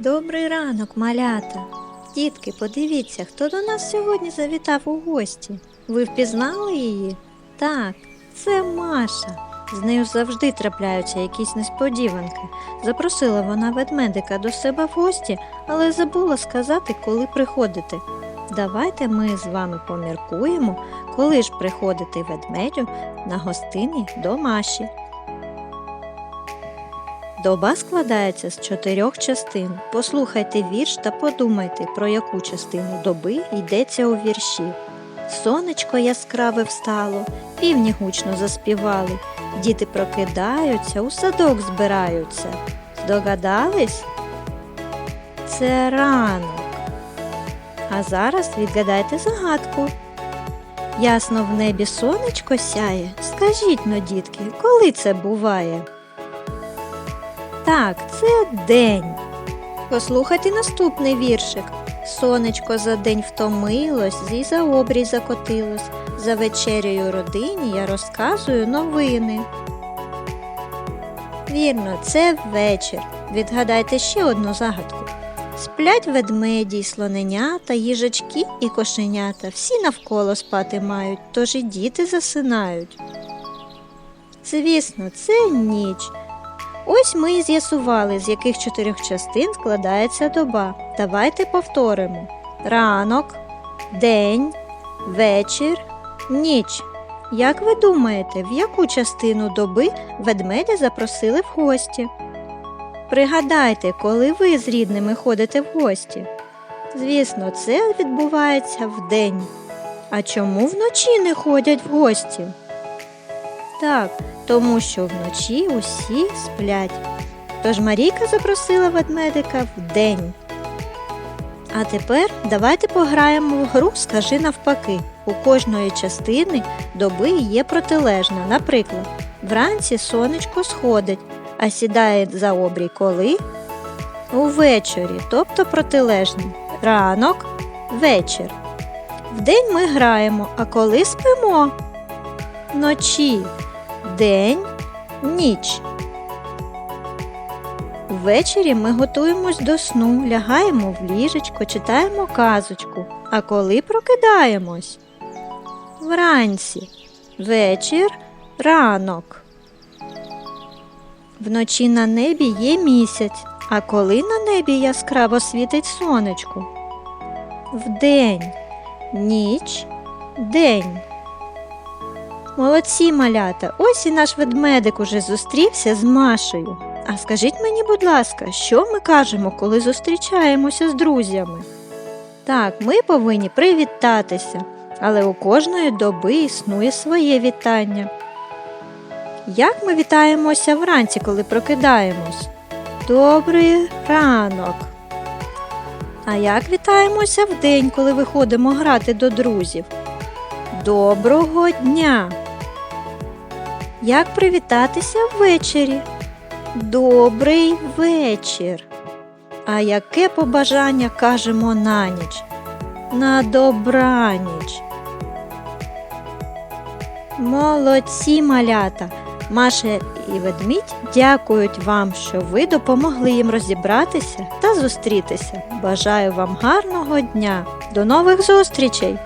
Добрий ранок, малята. Дітки, подивіться, хто до нас сьогодні завітав у гості. Ви впізнали її? Так, це Маша. З нею завжди трапляються якісь несподіванки. Запросила вона ведмедика до себе в гості, але забула сказати, коли приходити. Давайте ми з вами поміркуємо, коли ж приходити ведмедю на гостині до Маші. Доба складається з чотирьох частин. Послухайте вірш та подумайте, про яку частину доби йдеться у вірші. Сонечко яскраве встало, півні гучно заспівали, діти прокидаються, у садок збираються. Здогадались? Це ранок. А зараз відгадайте загадку. Ясно в небі сонечко сяє. Скажіть но, дітки, коли це буває? Так, це день. Послухайте наступний віршик. Сонечко за день втомилось, і за обрій закотилось. За вечерею родині я розказую новини. Вірно, це вечір. Відгадайте ще одну загадку. Сплять ведмеді, й слоненята, їжачки і кошенята. Всі навколо спати мають, тож і діти засинають. Звісно, це ніч. Ось ми і з'ясували, з яких чотирьох частин складається доба. Давайте повторимо: ранок, день, вечір, ніч. Як ви думаєте, в яку частину доби ведмедя запросили в гості? Пригадайте, коли ви з рідними ходите в гості. Звісно, це відбувається вдень. А чому вночі не ходять в гості? Так, тому що вночі усі сплять. Тож Марійка запросила ведмедика вдень. А тепер давайте пограємо в гру Скажи навпаки. У кожної частини доби є протилежна. Наприклад, вранці сонечко сходить, а сідає за обрій коли? Увечері, тобто протилежний. Ранок, вечір. Вдень ми граємо, а коли спимо? Вночі день, ніч. Ввечері ми готуємось до сну, лягаємо в ліжечко, читаємо казочку. А коли прокидаємось? Вранці, вечір, ранок. Вночі на небі є місяць, а коли на небі яскраво світить сонечко? Вдень, ніч, день. Молодці малята, ось і наш ведмедик уже зустрівся з Машею. А скажіть мені, будь ласка, що ми кажемо, коли зустрічаємося з друзями? Так, ми повинні привітатися, але у кожної доби існує своє вітання. Як ми вітаємося вранці, коли прокидаємось? Добрий ранок. А як вітаємося вдень, коли виходимо грати до друзів? Доброго дня! Як привітатися ввечері? Добрий вечір. А яке побажання кажемо на ніч? На добраніч. Молодці малята! Маша і ведмідь дякують вам, що ви допомогли їм розібратися та зустрітися. Бажаю вам гарного дня. До нових зустрічей!